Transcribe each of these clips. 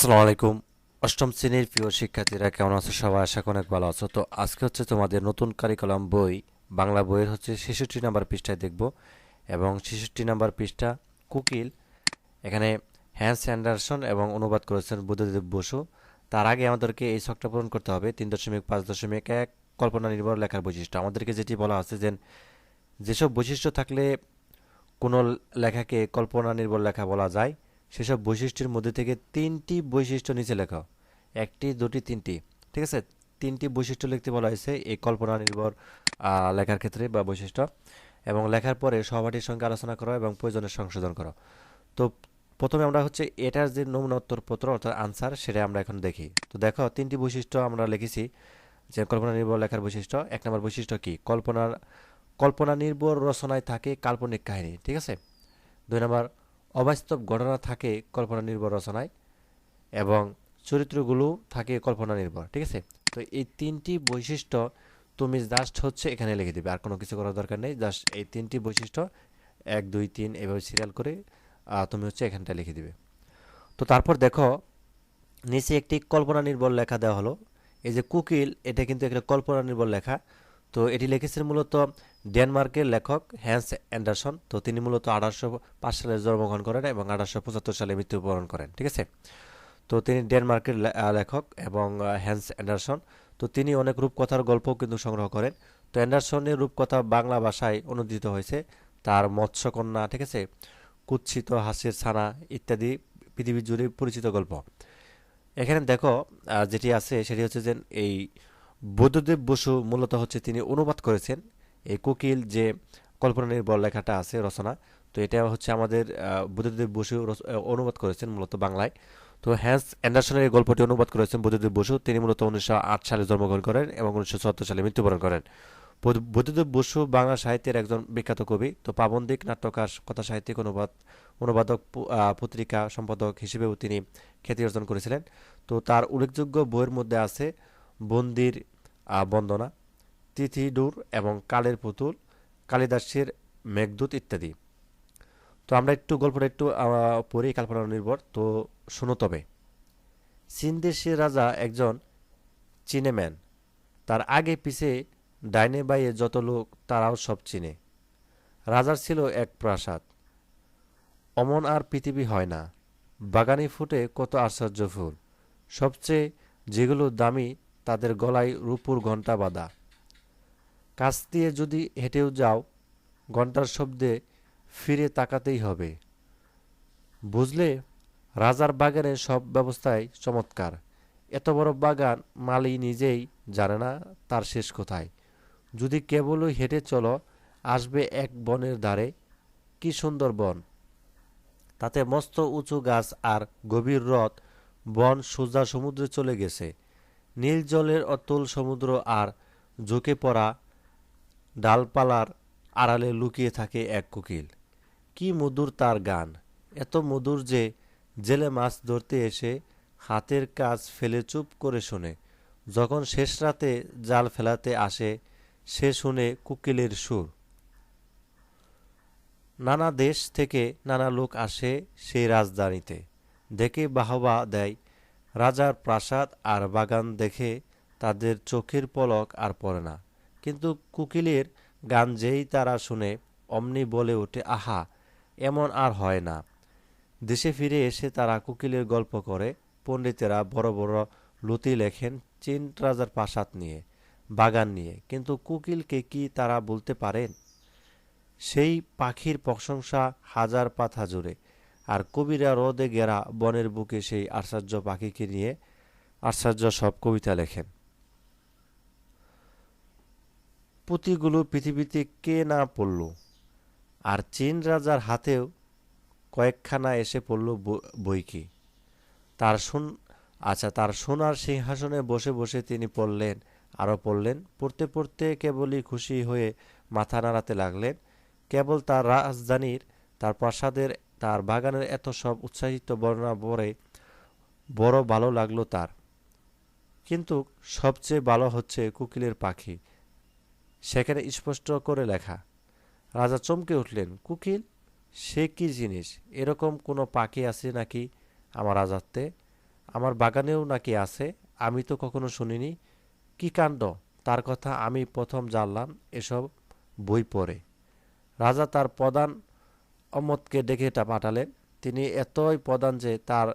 আসসালামু আলাইকুম। অষ্টম শ্রেণির প্রিয় শিক্ষার্থীরা, কেমন আছো সবাই? আশা অনেক ভালো আছো। তো আজকে হচ্ছে তোমাদের নতুন কারিকুলাম বই, বাংলা বইয়ের হচ্ছে ছেষট্টি নাম্বার পৃষ্ঠায় দেখব এবং ছেষট্টি নাম্বার পৃষ্ঠা কুকিল। এখানে হ্যান্স অ্যান্ডারসন এবং অনুবাদ করেছেন বুদ্ধদেব বসু। তার আগে আমাদেরকে এই ছকটা পূরণ করতে হবে, তিন দশমিক পাঁচ দশমিক এক, কল্পনা নির্ভর লেখার বৈশিষ্ট্য। আমাদেরকে যেটি বলা আছে যে যেসব বৈশিষ্ট্য থাকলে কোনো লেখাকে কল্পনা নির্ভর লেখা বলা যায় সেসব বৈশিষ্ট্যের মধ্যে থেকে তিনটি বৈশিষ্ট্য নিচে লেখা একটি, দুটি, তিনটি। ঠিক আছে? তিনটি বৈশিষ্ট্য লিখতে বলা হয়েছে এই কল্পনা নির্ভর লেখার ক্ষেত্রে বা বৈশিষ্ট্য। এবং লেখার পরে সহপাঠীর সঙ্গে আলোচনা করো এবং প্রয়োজনে সংশোধন করো। তো প্রথমে আমরা হচ্ছে এটার যে নমুনা উত্তরপত্র অর্থাৎ আনসার সেটা আমরা এখন দেখি। তো দেখো, তিনটি বৈশিষ্ট্য আমরা লিখেছি যে কল্পনা নির্ভর, লেখার বৈশিষ্ট্য। এক নম্বর বৈশিষ্ট্য কি? কল্পনার, কল্পনা নির্ভর রচনায় থাকে কাল্পনিক কাহিনী। ঠিক আছে? দুই নম্বর অবাস্তব ঘটনা থাকে কল্পনা নির্ভর রচনায় এবং চরিত্রগুলো থাকে কল্পনা নির্ভর, ঠিক আছে? তো এই তিনটি বৈশিষ্ট্য তুমি জাস্ট হচ্ছে এখানে লিখে দিবে, আর কোনো কিছু করার দরকার নেই জাস্ট এই তিনটি বৈশিষ্ট্য, এক, দুই, তিন এভাবে সিরিয়াল করে তুমি হচ্ছে এখানটা লিখে দিবে। তো তারপর দেখো, নিচে একটি কল্পনা নির্ভর লেখা দেওয়া হলো। এই যে কুকিল, এটা কিন্তু একটা কল্পনা নির্ভর লেখা। তো এটি লিখেছেন মূলত ডেনমার্কের লেখক হ্যান্স অ্যান্ডারসন তো তিনি মূলত আঠারোশো পাঁচ সালে জন্মগ্রহণ করেন এবং আঠারোশো পঁচাত্তর সালে মৃত্যুবরণ করেন, ঠিক আছে? তো তিনি ডেনমার্কের লেখক এবং হ্যান্স অ্যান্ডারসন। তো তিনি অনেক রূপকথার গল্প কিন্তু সংগ্রহ করেন। তো অ্যান্ডারসনের রূপকথা বাংলা ভাষায় অনুদিত হয়েছে। তার মৎস্যকন্যা, ঠিক আছে? কুৎসিত হাসির ছানা ইত্যাদি পৃথিবী জুড়ে পরিচিত গল্প। এখানে দেখো যেটি আছে সেটি হচ্ছে যে এই বুদ্ধদেব বসু মূলত হচ্ছে তিনি অনুবাদ করেছেন কোকিল যে কল্পনা নির্ভর লেখাটা আছে, রচনা, তো এটা হচ্ছে আমাদের বুদ্ধদেব বসু অনুবাদ করেছেন মূলত বাংলায়। তো হ্যান্স অ্যান্ডারসনের এই গল্পটি অনুবাদ করেছেন বুদ্ধদেব বসু। তিনি মূলত উনিশশো আট সালে জন্মগ্রহণ করেন এবং উনিশশো চুয়াত্তর সালে মৃত্যুবরণ করেন। বুদ্ধ- বুদ্ধদেব বসু বাংলা সাহিত্যের একজন বিখ্যাত কবি। তো পাবন্দিক নাট্যকার, কথা সাহিত্যিক, অনুবাদ, অনুবাদক পত্রিকা সম্পাদক হিসেবেও তিনি খ্যাতি অর্জন করেছিলেন। তো তার উল্লেখযোগ্য বইয়ের মধ্যে আছে বন্দির বন্দনা। তিথিডুর এবং কালের পুতুল, কালিদাসের মেঘদূত ইত্যাদি। তো আমরা একটু গল্পটা একটু পড়ি, কল্পনা নির্ভর। তো শুনো তবে। চীন দেশের রাজা একজন চিনেম্যান। তার আগে পিছে ডাইনে বাইয়ে যত লোক, তারাও সব চিনে। রাজার ছিল এক প্রাসাদ। অমন আর পৃথিবী হয় না। বাগানে ফুটে কত আশ্চর্য ফুল। সবচেয়ে যেগুলো দামি, তাদের গলায় রূপুর ঘণ্টা বাঁধা। কাছ দিয়ে যদি হেঁটেও যাও ঘণ্টার শব্দে ফিরে তাকাতেই হবে। বুঝলে, রাজার বাগানের সব ব্যবস্থাই চমৎকার। এত বড় বাগান মালি নিজেই জানে না তার শেষ কোথায়। যদি কেবলই হেঁটে চলো, আসবে এক বনের ধারে। কি সুন্দর বন। তাতে মস্ত উঁচু গাছ আর গভীর হ্রদ, বন সোজা সমুদ্রে চলে গেছে। নীল জলের অতল সমুদ্র আর ঝুঁকে পড়া ডালপালার আড়ালে লুকিয়ে থাকে এক কোকিল। কি মধুর তার গান, এত মধুর যে জেলে মাছ ধরতে এসে হাতের কাজ ফেলে চুপ করে শোনে। যখন শেষ রাতে জাল ফেলাতে আসে, সে শুনে কোকিলের সুর। নানা দেশ থেকে নানা লোক আসে সেই রাজধানীতে। দেখে বাহবা দেয়, রাজার প্রাসাদ আর বাগান দেখে তাদের চোখের পলক আর পড়ে না। কিন্তু কুকিলের গান যেই তারা শুনে, অমনি বলে ওঠে, আহা, এমন আর হয় না। দেশে ফিরে এসে তারা কুকিলের গল্প করে। পণ্ডিতেরা বড় বড় লুতি লেখেন চীন রাজার প্রাসাদ নিয়ে, বাগান নিয়ে। কিন্তু কুকিলকে কি তারা বলতে পারেন? সেই পাখির প্রশংসা হাজার পাথা জুড়ে, আর কবিরা রোদে গেরা বনের বুকে সেই আশ্চর্য পাখিকে নিয়ে আশ্চর্য সব কবিতা লেখেন। পুঁতিগুলো পৃথিবীতে কে না পড়ল? আর চীন রাজার হাতেও কয়েকখানা এসে পড়ল ব- বই তার শুন আচ্ছা তার সোনার সিংহাসনে বসে বসে তিনি পড়লেন, আরও পড়লেন। পড়তে পড়তে কেবলই খুশি হয়ে মাথা নাড়াতে লাগলেন। কেবল তার রাজধানীর, তার প্রাসাদের, তার বাগানের এত সব উৎসাহিত বর্ণনা পড়ে বড় ভালো লাগল তার। কিন্তু সবচেয়ে ভালো হচ্ছে কোকিলের পাখি। সেখানে স্পষ্ট করে লেখা, রাজা চমকে উঠলেন, কোকিল, সে কি জিনিস? এরকম কোনো পাখি আছে নাকি আমার রাজাত্বে? আমার বাগানেও নাকি আছে? আমি তো কখনো শুনিনি। কি কাণ্ড? তার কথা আমি প্রথম জানলাম এসব বই পড়ে। রাজা তার প্রধান অমতকে ডেকে পাঠালেন। তিনি এতই প্রধান যে তার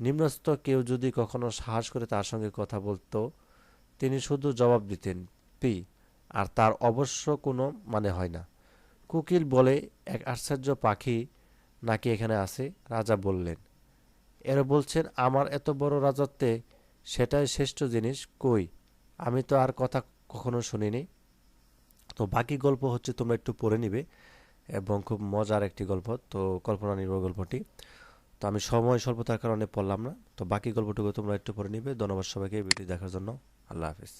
নিম্নস্থ কেউ যদি কখনো সাহস করে তার সঙ্গে কথা বলতো, তিনি শুধু জবাব দিতেন, পি আর তার অবশ্য কোনো মানে হয় না। কোকিল বলে, এক আশ্চর্য পাখি নাকি এখানে আছে? রাজা বললেন, এরা বলছেন, আমার এত বড় রাজত্বে সেটাই শ্রেষ্ঠ জিনিস, কই? আমি তো আর কথা কখনো শুনিনি। তো বাকি গল্প হচ্ছে, তোমরা একটু পড়ে নিবে এবং খুব মজার একটি গল্প, তো কল্পনা নির্ভর গল্পটি। তো আমি সময় স্বল্পতার কারণে পড়লাম না। তো বাকি গল্পটুকু তোমরা একটু পড়ে নিবে। ধন্যবাদ সবাইকে ভিডিও দেখার জন্য। আল্লাহ হাফিজ।